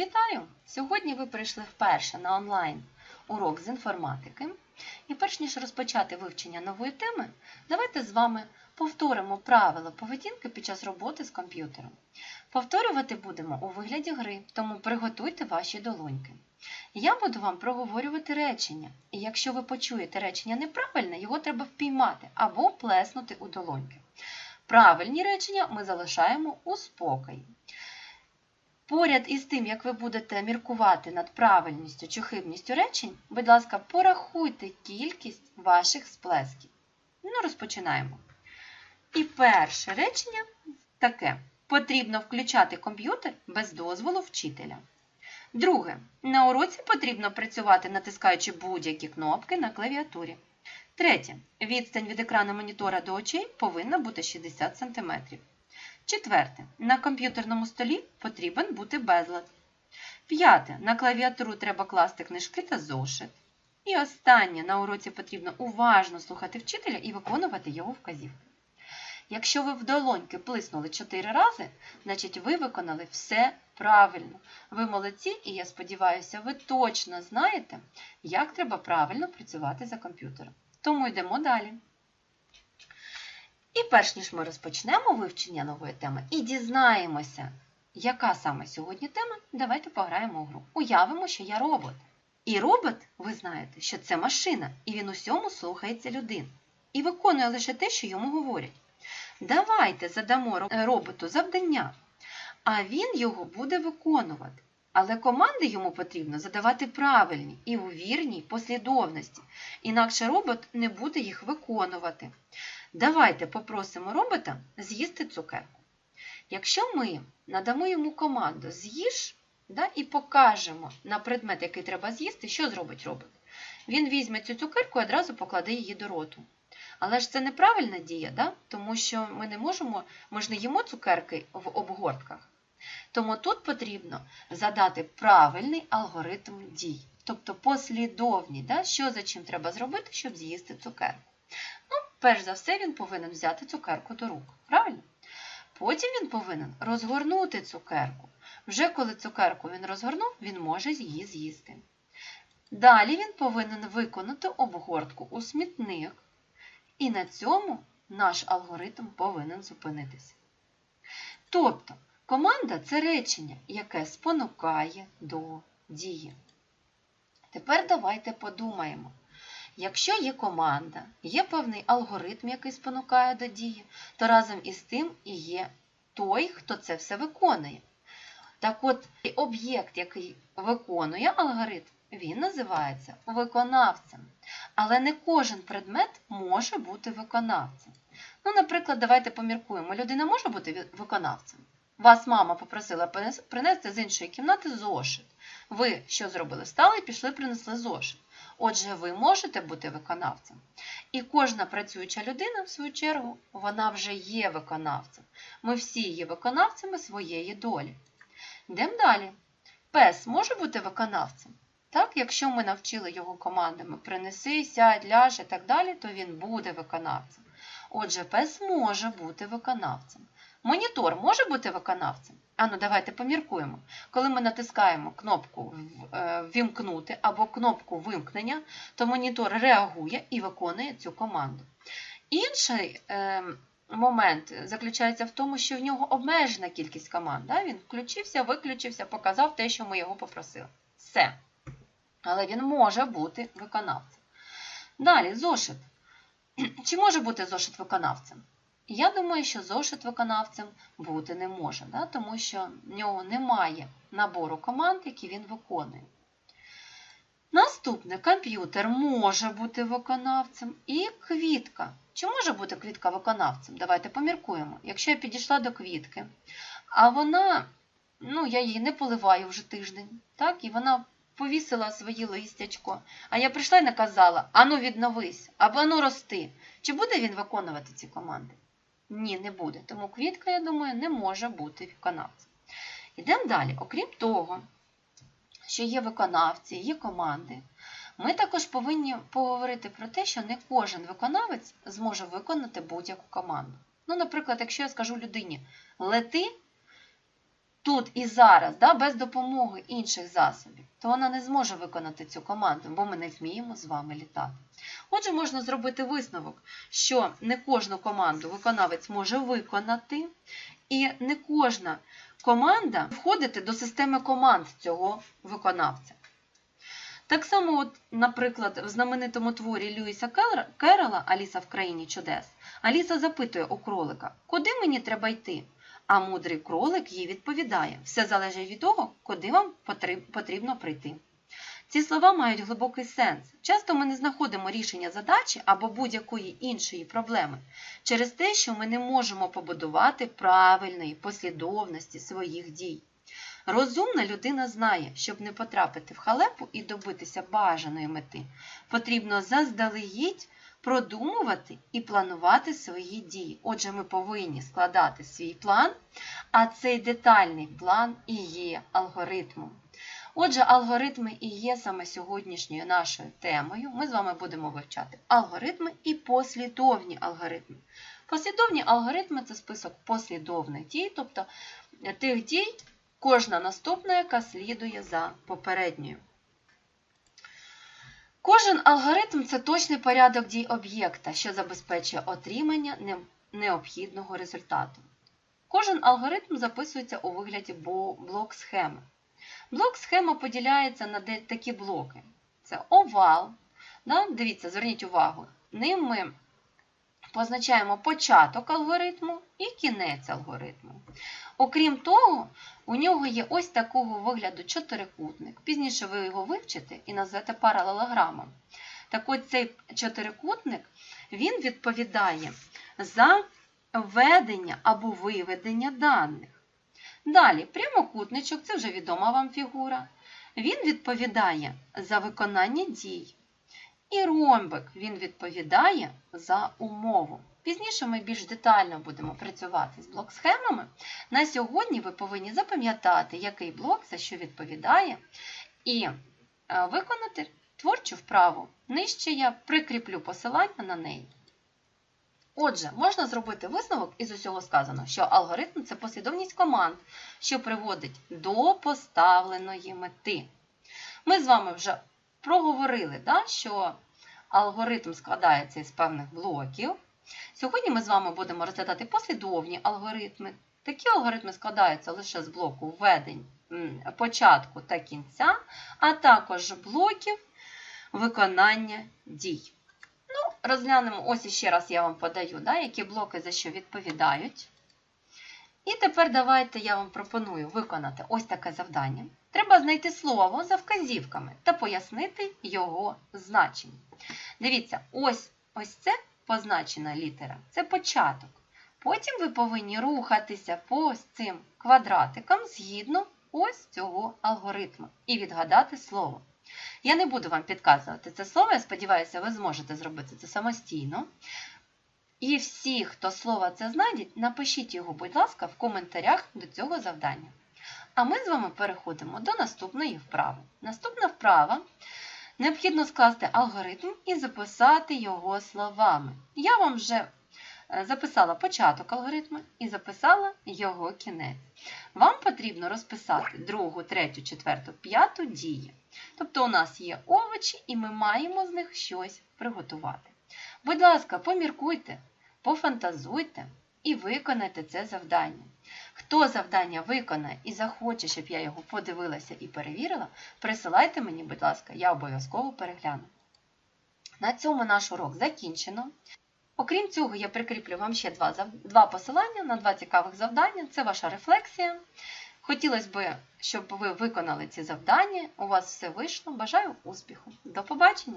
Вітаю! Сьогодні ви прийшли вперше на онлайн урок з інформатики. І перш ніж розпочати вивчення нової теми, давайте з вами повторимо правила поведінки під час роботи з комп'ютером. Повторювати будемо у вигляді гри, тому приготуйте ваші долоньки. Я буду вам проговорювати речення, і якщо ви почуєте речення неправильне, його треба впіймати або плеснути у долоньки. Правильні речення ми залишаємо у спокої. Поряд із тим, як ви будете міркувати над правильністю чи хибністю речень, будь ласка, порахуйте кількість ваших сплесків. Ну, розпочинаємо. І перше речення таке: потрібно включати комп'ютер без дозволу вчителя. Друге. На уроці потрібно працювати, натискаючи будь-які кнопки на клавіатурі. Третє. Відстань від екрану монітора до очей повинна бути 60 см. Четверте. На комп'ютерному столі потрібен бути безлад. П'яте. На клавіатуру треба класти книжки та зошит. І останнє. На уроці потрібно уважно слухати вчителя і виконувати його вказівки. Якщо ви в долоньки плиснули 4 рази, значить ви виконали все правильно. Ви молодці, і я сподіваюся, ви точно знаєте, як треба правильно працювати за комп'ютером. Тому йдемо далі. І перш ніж ми розпочнемо вивчення нової теми і дізнаємося, яка саме сьогодні тема, давайте пограємо у гру. Уявимо, що я робот. І робот, ви знаєте, що це машина, і він усьому слухається людини. І виконує лише те, що йому говорять. Давайте задамо роботу завдання, а він його буде виконувати. Але команди йому потрібно задавати правильні і у вірній послідовності, інакше робот не буде їх виконувати. Давайте попросимо робота з'їсти цукерку. Якщо ми надамо йому команду з'їж да, і покажемо на предмет, який треба з'їсти, що зробить робот? Він візьме цю цукерку і одразу покладе її до роту. Але ж це неправильна дія, да? тому що ми не можемо, ми ж не їмо цукерки в обгортках. Тому тут потрібно задати правильний алгоритм дій, тобто послідовні, да? що за чим треба зробити, щоб з'їсти цукерку. Ну, перш за все, він повинен взяти цукерку до рук. Правильно? Потім він повинен розгорнути цукерку. Вже коли цукерку він розгорнув, він може її з'їсти. Далі він повинен виконати обгортку у смітник. І на цьому наш алгоритм повинен зупинитися. Тобто, команда це речення, яке спонукає до дії. Тепер давайте подумаємо. Якщо є команда, є певний алгоритм, який спонукає до дії, то разом із тим і є той, хто це все виконує. Так от, об'єкт, який виконує алгоритм, він називається виконавцем. Але не кожен предмет може бути виконавцем. Ну, наприклад, давайте поміркуємо, людина може бути виконавцем. Вас мама попросила принести з іншої кімнати зошит. Ви що зробили? Стали і пішли, принесли зошит. Отже, ви можете бути виконавцем. І кожна працююча людина, в свою чергу, вона вже є виконавцем. Ми всі є виконавцями своєї долі. Йдемо далі. Пес може бути виконавцем? Так, Якщо ми навчили його командами принеси, сядь, ляж і так далі, то він буде виконавцем. Отже, пес може бути виконавцем. Монітор може бути виконавцем? Ану, давайте поміркуємо. Коли ми натискаємо кнопку Вімкнути або кнопку вимкнення, то монітор реагує і виконує цю команду. Інший е, момент заключається в тому, що в нього обмежена кількість команд. Він включився, виключився, показав те, що ми його попросили. Все. Але він може бути виконавцем. Далі, зошит. Чи може бути зошит виконавцем? Я думаю, що зошит виконавцем бути не може, да? тому що в нього немає набору команд, які він виконує. Наступне комп'ютер може бути виконавцем і квітка. Чи може бути квітка виконавцем? Давайте поміркуємо. Якщо я підійшла до квітки, а вона, ну, я її не поливаю вже тиждень, так, і вона повісила своє листячко, а я прийшла і наказала: ану, відновись, або ану рости. Чи буде він виконувати ці команди? Ні, не буде. Тому квітка, я думаю, не може бути виконавцем. Йдемо далі. Окрім того, що є виконавці, є команди, ми також повинні поговорити про те, що не кожен виконавець зможе виконати будь-яку команду. Ну, наприклад, якщо я скажу людині лети, тут і зараз, да, без допомоги інших засобів, то вона не зможе виконати цю команду, бо ми не вміємо з вами літати. Отже, можна зробити висновок, що не кожну команду виконавець може виконати, і не кожна команда входить до системи команд цього виконавця. Так само, от, наприклад, в знаменитому творі Льюіса Керрола Аліса в країні чудес Аліса запитує у кролика, куди мені треба йти? А мудрий кролик їй відповідає: все залежить від того, куди вам потрібно прийти. Ці слова мають глибокий сенс. Часто ми не знаходимо рішення задачі або будь-якої іншої проблеми через те, що ми не можемо побудувати правильної послідовності своїх дій. Розумна людина знає, щоб не потрапити в халепу і добитися бажаної мети, потрібно заздалегідь продумувати і планувати свої дії. Отже, ми повинні складати свій план, а цей детальний план і є алгоритмом. Отже, алгоритми і є саме сьогоднішньою нашою темою. Ми з вами будемо вивчати алгоритми і послідовні алгоритми. Послідовні алгоритми це список послідовних дій, тобто тих дій, кожна наступна, яка слідує за попередньою. Кожен алгоритм це точний порядок дій об'єкта, що забезпечує отримання необхідного результату. Кожен алгоритм записується у вигляді блок-схеми. Блок-схема поділяється на такі блоки. Це овал. Дивіться, зверніть увагу. Ним ми позначаємо початок алгоритму і кінець алгоритму. Окрім того, у нього є ось такого вигляду чотирикутник. Пізніше ви його вивчите і назвете паралелограмом. Так от цей чотирикутник він відповідає за введення або виведення даних. Далі, прямокутничок це вже відома вам фігура. Він відповідає за виконання дій. І ромбик він відповідає за умову. Пізніше ми більш детально будемо працювати з блок-схемами. На сьогодні ви повинні запам'ятати, який блок за що відповідає, і е, виконати творчу вправу. Нижче я прикріплю посилання на неї. Отже, можна зробити висновок із усього сказаного, що алгоритм це послідовність команд, що приводить до поставленої мети. Ми з вами вже проговорили, що алгоритм складається із певних блоків. Сьогодні ми з вами будемо розглядати послідовні алгоритми. Такі алгоритми складаються лише з блоку введень початку та кінця, а також блоків виконання дій. Ну, розглянемо, ось іще раз я вам подаю, да, які блоки за що відповідають. І тепер давайте я вам пропоную виконати ось таке завдання. Треба знайти слово за вказівками та пояснити його значення. Дивіться, ось, ось це позначена літера це початок. Потім ви повинні рухатися по ось цим квадратикам згідно ось цього алгоритму і відгадати слово. Я не буду вам підказувати це слово, я сподіваюся, ви зможете зробити це самостійно. І всі, хто слово це знайдуть, напишіть його, будь ласка, в коментарях до цього завдання. А ми з вами переходимо до наступної вправи. Наступна вправа необхідно скласти алгоритм і записати його словами. Я вам вже е, записала початок алгоритму і записала його кінець. Вам потрібно розписати другу, третю, четверту, п'яту дії. Тобто у нас є овочі, і ми маємо з них щось приготувати. Будь ласка, поміркуйте, пофантазуйте і виконайте це завдання. Хто завдання виконає і захоче, щоб я його подивилася і перевірила, присилайте мені, будь ласка, я обов'язково перегляну. На цьому наш урок закінчено. Окрім цього, я прикріплю вам ще два, два посилання на два цікавих завдання. Це ваша рефлексія. Хотілося б, щоб ви виконали ці завдання. У вас все вийшло. Бажаю успіху. До побачення!